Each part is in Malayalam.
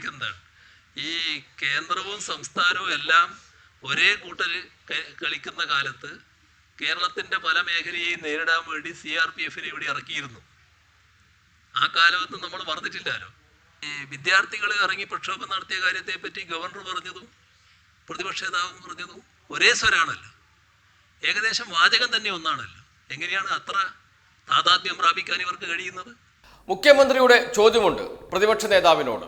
ചോദിക്കുന്നതാണ് ഈ കേന്ദ്രവും സംസ്ഥാനവും എല്ലാം ഒരേ കൂട്ടൽ കളിക്കുന്ന കാലത്ത് കേരളത്തിന്റെ പല മേഖലയെയും നേരിടാൻ വേണ്ടി സി ആർ പി എഫിനെ ഇവിടെ ഇറക്കിയിരുന്നു. ആ കാലത്ത് നമ്മൾ മറന്നിട്ടില്ലല്ലോ. ഈ വിദ്യാർത്ഥികൾ ഇറങ്ങി പ്രക്ഷോഭം നടത്തിയ കാര്യത്തെ പറ്റി ഗവർണർ പറഞ്ഞതും പ്രതിപക്ഷ നേതാവും പറഞ്ഞതും ഒരേ സ്വരാണല്ലോ. ഏകദേശം വാചകം തന്നെ ഒന്നാണല്ലോ. എങ്ങനെയാണ് അത്ര താതാത്മ്യം പ്രാപിക്കാൻ ഇവർക്ക് കഴിയുന്നത്? മുഖ്യമന്ത്രിയുടെ ചോദ്യമുണ്ട് പ്രതിപക്ഷ നേതാവിനോട്.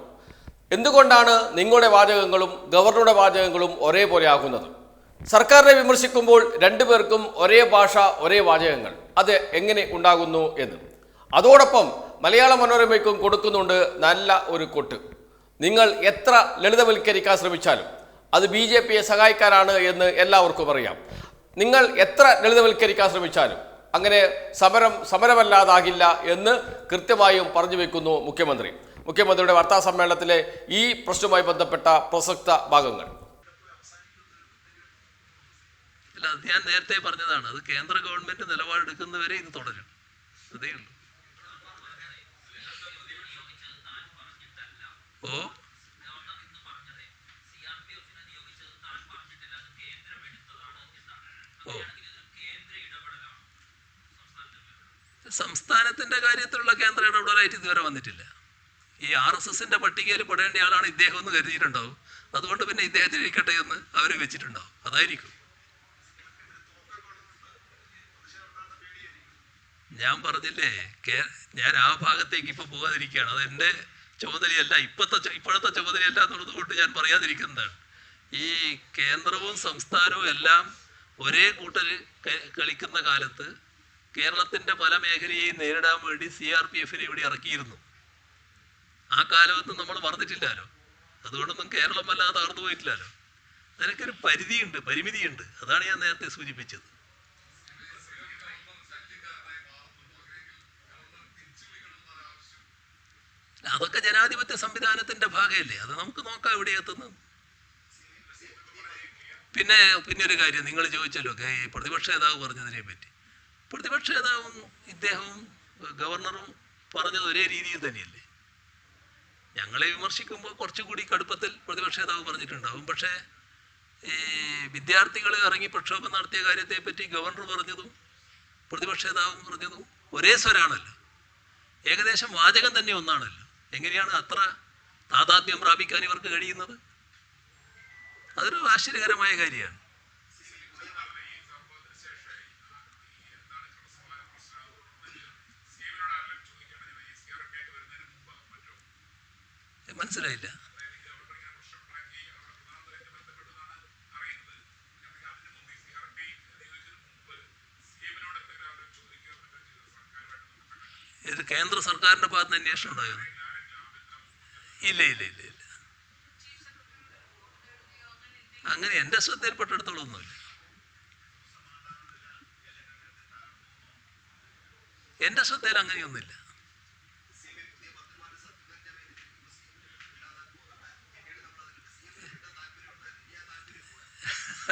എന്തുകൊണ്ടാണ് നിങ്ങളുടെ വാചകങ്ങളും ഗവർണറുടെ വാചകങ്ങളും ഒരേപോലെ ആകുന്നത്? സർക്കാരിനെ വിമർശിക്കുമ്പോൾ രണ്ടുപേർക്കും ഒരേ ഭാഷ ഒരേ വാചകങ്ങൾ. അത് എങ്ങനെ ഉണ്ടാകുന്നു എന്ന്. അതോടൊപ്പം മലയാള മനോരമയ്ക്കും കൊടുക്കുന്നുണ്ട് നല്ല ഒരു കൊട്ട്. നിങ്ങൾ എത്ര ലളിതവൽക്കരിക്കാൻ ശ്രമിച്ചാലും അത് ബി ജെ പിയെ സഹായിക്കാനാണ് എന്ന് എല്ലാവർക്കും അറിയാം. നിങ്ങൾ എത്ര ലളിതവൽക്കരിക്കാൻ ശ്രമിച്ചാലും അങ്ങനെ സമരം സമരമല്ലാതാകില്ല എന്ന് കൃത്യമായും പറഞ്ഞു വെക്കുന്നു മുഖ്യമന്ത്രി. മുഖ്യമന്ത്രിയുടെ വാർത്താ സമ്മേളനത്തിലെ ഈ പ്രശ്നവുമായി ബന്ധപ്പെട്ട പ്രസക്ത ഭാഗങ്ങൾ. ഞാൻ നേരത്തെ പറഞ്ഞതാണ്. അത് കേന്ദ്ര ഗവൺമെന്റ് നിലപാടെടുക്കുന്നവരെ ഇത് തുടരും. ഓ. സംസ്ഥാനത്തിന്റെ കാര്യത്തിലുള്ള കേന്ദ്ര ഇടപെടലായിട്ട് ഇതുവരെ വന്നിട്ടില്ല. ഈ ആർ എസ് എസിന്റെ പട്ടികയിൽ പെടേണ്ട ആളാണ് ഇദ്ദേഹം എന്ന് കരുതിയിട്ടുണ്ടാവും. അതുകൊണ്ട് പിന്നെ ഇദ്ദേഹത്തിന് ഇരിക്കട്ടെ എന്ന് അവർ വെച്ചിട്ടുണ്ടാവും. അതായിരിക്കും. ഞാൻ പറഞ്ഞില്ലേ ഞാൻ ആ ഭാഗത്തേക്ക് ഇപ്പൊ പോകാതിരിക്കുകയാണ്. അത് എന്റെ ചുമതലയല്ല ഇപ്പോഴത്തെ ചു- ഇപ്പോഴത്തെ ചുമതലയല്ല എന്നുള്ളത് കൊണ്ട് ഞാൻ പറയാതിരിക്കുന്നതാണ്. ഈ കേന്ദ്രവും സംസ്ഥാനവും എല്ലാം ഒരേ കൂട്ടൽ കളിക്കുന്ന കാലത്ത് കേരളത്തിന്റെ പല മേഖലയെയും നേരിടാൻ വേണ്ടി സി ആർ പി എഫിനെ ഇവിടെ ഇറക്കിയിരുന്നു. ആ കാലമൊന്നും നമ്മൾ മറന്നിട്ടില്ലല്ലോ അതുകൊണ്ടൊന്നും കേരളം വല്ലാതെ തകർന്നു പോയിട്ടില്ലല്ലോ അതിനൊക്കെ പരിധിയുണ്ട് പരിമിതിയുണ്ട്. അതാണ് ഞാൻ നേരത്തെ സൂചിപ്പിച്ചത്. അതൊക്കെ ജനാധിപത്യ സംവിധാനത്തിന്റെ ഭാഗമല്ലേ? അത് നമുക്ക് നോക്കാം എവിടെ എത്തുന്നത് പിന്നെ പിന്നെ ഒരു കാര്യം നിങ്ങൾ ചോദിച്ചല്ലോ പ്രതിപക്ഷ നേതാവ് പറഞ്ഞതിനെ പറ്റി. പ്രതിപക്ഷ നേതാവും ഇദ്ദേഹവും ഗവർണറും പറഞ്ഞത് ഒരേ രീതിയിൽ തന്നെയല്ലേ? ഞങ്ങളെ വിമർശിക്കുമ്പോൾ കുറച്ചുകൂടി കടുപ്പത്തിൽ പ്രതിപക്ഷ നേതാവ് പറഞ്ഞിട്ടുണ്ടാവും. പക്ഷേ ഈ വിദ്യാർത്ഥികൾ ഇറങ്ങി പ്രക്ഷോഭം നടത്തിയ കാര്യത്തെ പറ്റി ഗവർണർ പറഞ്ഞതും പ്രതിപക്ഷ നേതാവും പറഞ്ഞതും ഒരേ സ്വരാണല്ലോ. ഏകദേശം വാചകം തന്നെ ഒന്നാണല്ലോ. എങ്ങനെയാണ് അത്ര താതാത്മ്യം പ്രാപിക്കാൻ ഇവർക്ക് കഴിയുന്നത്? അതൊരു ആശ്ചര്യകരമായ കാര്യമാണ്. മനസ്സിലായില്ല. ഇത് കേന്ദ്ര സർക്കാരിന്റെ ഭാഗത്ത് അന്വേഷണം ഉണ്ടായോ ഇല്ല ഇല്ല ഇല്ല ഇല്ല. അങ്ങനെ എന്റെ ശ്രദ്ധയിൽപ്പെട്ടിടത്തോളം ഒന്നുമില്ല എന്റെ ശ്രദ്ധയിൽ അങ്ങനെയൊന്നുമില്ല.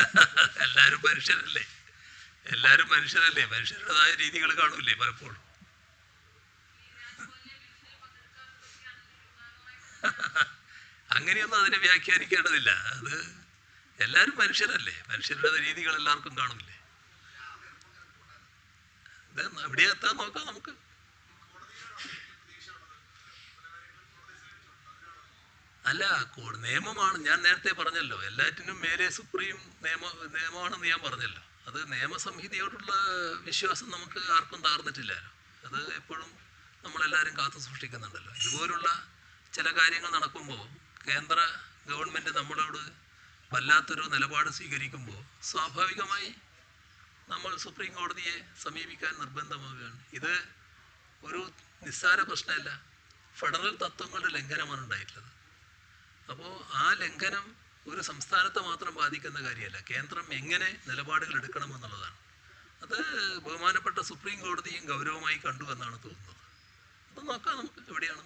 എല്ലാവരും മനുഷ്യരല്ലേ? എല്ലാവരും മനുഷ്യരല്ലേ? മനുഷ്യരുടേതായ രീതികൾ കാണൂലേ പലപ്പോഴും? അങ്ങനെയൊന്നും അതിനെ വ്യാഖ്യാനിക്കേണ്ടതില്ല. അത് എല്ലാവരും മനുഷ്യരല്ലേ? മനുഷ്യരുടെ രീതികൾ എല്ലാവർക്കും കാണൂലേ അവിടെ എത്താൻ നോക്കാം നമുക്ക്. അല്ല നിയമമാണ്. ഞാൻ നേരത്തെ പറഞ്ഞല്ലോ എല്ലാറ്റിനും മേലെ സുപ്രീം നിയമ നിയമമാണെന്ന് ഞാൻ പറഞ്ഞല്ലോ. അത് നിയമസംഹിതയോടുള്ള വിശ്വാസം നമുക്ക് ആർക്കും താർന്നിട്ടില്ലല്ലോ അത് എപ്പോഴും നമ്മളെല്ലാവരും കാത്തു സൂക്ഷിക്കുന്നുണ്ടല്ലോ. ഇതുപോലുള്ള ചില കാര്യങ്ങൾ നടക്കുമ്പോൾ കേന്ദ്ര ഗവൺമെന്റ് നമ്മളോട് വല്ലാത്തൊരു നിലപാട് സ്വീകരിക്കുമ്പോൾ സ്വാഭാവികമായി നമ്മൾ സുപ്രീം കോടതിയെ സമീപിക്കാൻ നിർബന്ധമാവുകയാണ്. ഇത് ഒരു നിസ്സാര പ്രശ്നമല്ല. ഫെഡറൽ തത്വങ്ങളുടെ ലംഘനമാണ് ഉണ്ടായിട്ടുള്ളത്. അപ്പോൾ ആ ലംഘനം ഒരു സംസ്ഥാനത്തെ മാത്രം ബാധിക്കുന്ന കാര്യമല്ല. കേന്ദ്രം എങ്ങനെ നിലപാടുകൾ എടുക്കണമെന്നുള്ളതാണ് അത് ബഹുമാനപ്പെട്ട സുപ്രീം കോടതിയും ഗൗരവമായി കണ്ടു എന്നാണ് തോന്നുന്നത്. അത് നോക്കാം നമുക്ക് എവിടെയാണ്.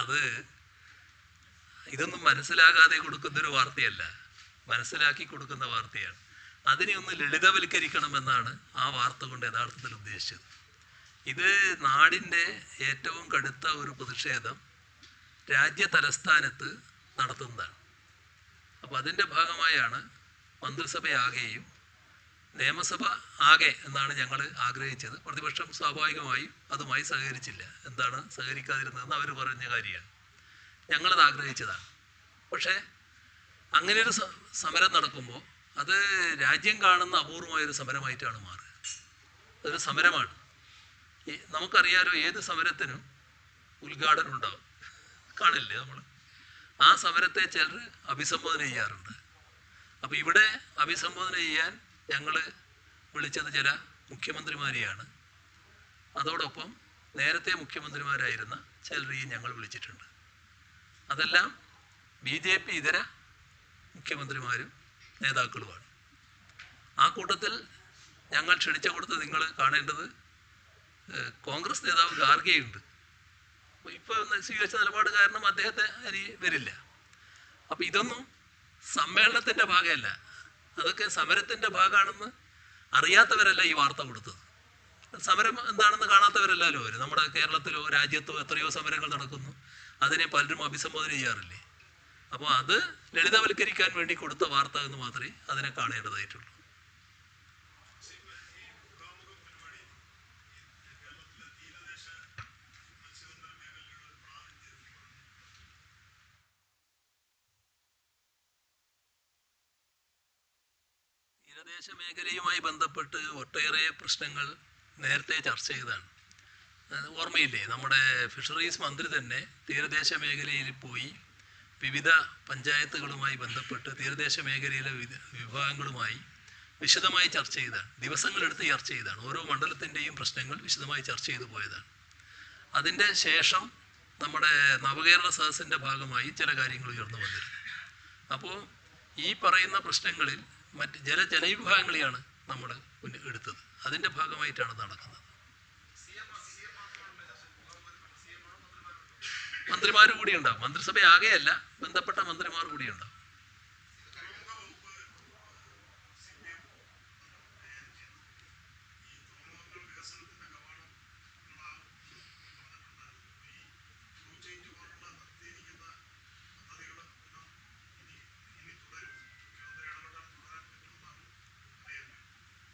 അത് ഇതൊന്നും മനസ്സിലാകാതെ കൊടുക്കുന്നൊരു വാർത്തയല്ല. മനസ്സിലാക്കി കൊടുക്കുന്ന വാർത്തയാണ്. അതിനെ ഒന്ന് ലളിതവൽക്കരിക്കണമെന്നാണ് ആ വാർത്ത കൊണ്ട് യഥാർത്ഥത്തിൽ ഉദ്ദേശിച്ചത്. ഇത് നാടിന്റെ ഏറ്റവും കടുത്ത ഒരു പ്രതിഷേധം രാജ്യ തലസ്ഥാനത്ത് നടത്തുന്നതാണ്. അപ്പോൾ അതിന്റെ ഭാഗമായാണ് മന്ത്രിസഭയാകെയും നിയമസഭ ആകെ എന്നാണ് ഞങ്ങൾ ആഗ്രഹിച്ചത്. പ്രതിപക്ഷം സ്വാഭാവികമായും അതുമായി സഹകരിച്ചില്ല. എന്താണ് സഹകരിക്കാതിരുന്നതെന്ന് അവർ പറഞ്ഞ കാര്യമാണ്. ഞങ്ങളത് ആഗ്രഹിച്ചതാണ്. പക്ഷേ അങ്ങനെ ഒരു സമരം നടക്കുമ്പോൾ അത് രാജ്യം കാണുന്ന അപൂർവമായൊരു സമരമായിട്ടാണ് മാറുക. അതൊരു സമരമാണ്. നമുക്കറിയാലോ ഏത് സമരത്തിനും ഉദ്ഘാടനം ഉണ്ടാവും. കാണില്ലേ നമ്മൾ ആ സമരത്തെ ചിലർ അഭിസംബോധന ചെയ്യാറുണ്ട്. അപ്പോൾ ഇവിടെ അഭിസംബോധന ചെയ്യാൻ ഞങ്ങൾ വിളിച്ചത് ചില മുഖ്യമന്ത്രിമാരെയാണ്. അതോടൊപ്പം നേരത്തെ മുഖ്യമന്ത്രിമാരായിരുന്ന ചിലരെയും ഞങ്ങൾ വിളിച്ചിട്ടുണ്ട്. അതെല്ലാം ബി ജെ പി ഇതര മുഖ്യമന്ത്രിമാരും നേതാക്കളുമാണ്. ആ കൂട്ടത്തിൽ ഞങ്ങൾ ക്ഷണിച്ച കൊടുത്ത് നിങ്ങൾ കാണേണ്ടത് കോൺഗ്രസ് നേതാവ് ഗാർഗയുണ്ട്. ഇപ്പോൾ സ്വീകരിച്ച നിലപാട് കാരണം അദ്ദേഹത്തെ ഇനി വരില്ല. അപ്പോൾ ഇതൊന്നും സമ്മേളനത്തിന്റെ ഭാഗമല്ല. അതൊക്കെ സമരത്തിന്റെ ഭാഗമാണെന്ന് അറിയാത്തവരല്ല ഈ വാർത്ത കൊടുത്തത്. സമരം എന്താണെന്ന് കാണാത്തവരല്ലല്ലോ അവർ നമ്മുടെ കേരളത്തിലോ രാജ്യത്തോ എത്രയോ സമരങ്ങൾ നടക്കുന്നു. അതിനെ പലരും അഭിസംബോധന ചെയ്യാറില്ലേ? അപ്പോൾ അത് ലളിതവൽക്കരിക്കാൻ വേണ്ടി കൊടുത്ത വാർത്ത എന്ന് മാത്രമേ അതിനെ കാണേണ്ടതായിട്ടുള്ളൂ. തീരദേശ മേഖലയുമായി ബന്ധപ്പെട്ട് ഒട്ടേറെ പ്രശ്നങ്ങൾ നേരത്തെ ചർച്ച ചെയ്തതാണ്. ഓർമ്മയില്ലേ? നമ്മുടെ ഫിഷറീസ് മന്ത്രി തന്നെ തീരദേശ മേഖലയിൽ പോയി വിവിധ പഞ്ചായത്തുകളുമായി ബന്ധപ്പെട്ട് തീരദേശ മേഖലയിലെ വിഭാഗങ്ങളുമായി വിശദമായി ചർച്ച ചെയ്താണ് ദിവസങ്ങളെടുത്ത് ചർച്ച ചെയ്താണ് ഓരോ മണ്ഡലത്തിന്റെയും പ്രശ്നങ്ങൾ വിശദമായി ചർച്ച ചെയ്തു പോയതാണ്. അതിന്റെ ശേഷം നമ്മുടെ നവകേരള സദസ്സിന്റെ ഭാഗമായി ചില കാര്യങ്ങൾ ഉയർന്നു വന്നിരുന്നു. അപ്പോൾ ഈ പറയുന്ന പ്രശ്നങ്ങളിൽ മറ്റ് ജല ജനവിഭാഗങ്ങളെയാണ് നമ്മൾ എടുത്തത്. അതിന്റെ ഭാഗമായിട്ടാണ് നടക്കുന്നത്. മന്ത്രിമാർ കൂടി ഉണ്ടാവും മന്ത്രിസഭ ആകെയല്ല ബന്ധപ്പെട്ട മന്ത്രിമാർ കൂടി ഉണ്ടാവും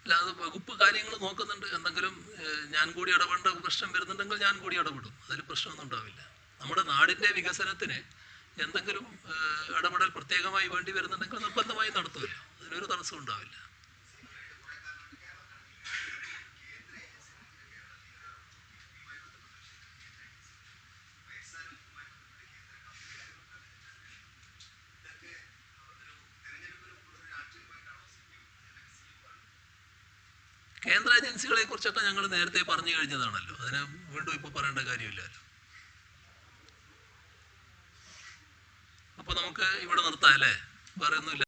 അല്ല അത് വകുപ്പ് കാര്യങ്ങൾ നോക്കുന്നുണ്ട്. എന്തെങ്കിലും ഞാൻ കൂടി ഇടപെടേണ്ട പ്രശ്നം വരുന്നുണ്ടെങ്കിൽ ഞാൻ കൂടി ഇടപെടും. അതിൽ പ്രശ്നമൊന്നും ഉണ്ടാവില്ല. നമ്മുടെ നാടിന്റെ വികസനത്തിന് എന്തെങ്കിലും ഇടപെടൽ പ്രത്യേകമായി വേണ്ടി വരുന്നുണ്ടെങ്കിൽ നിർബന്ധമായി നടത്തുമല്ലോ അതിനൊരു തടസ്സം ഉണ്ടാവില്ല. കേന്ദ്ര ഏജൻസികളെ കുറിച്ചൊക്കെ ഞങ്ങൾ നേരത്തെ പറഞ്ഞു കഴിഞ്ഞതാണല്ലോ. അതിന് വീണ്ടും ഇപ്പോൾ പറയേണ്ട കാര്യമില്ലല്ലോ. അപ്പോൾ നമുക്ക് ഇവിടെ നിർത്താം അല്ലേ? വേറെ ഒന്നുമില്ല.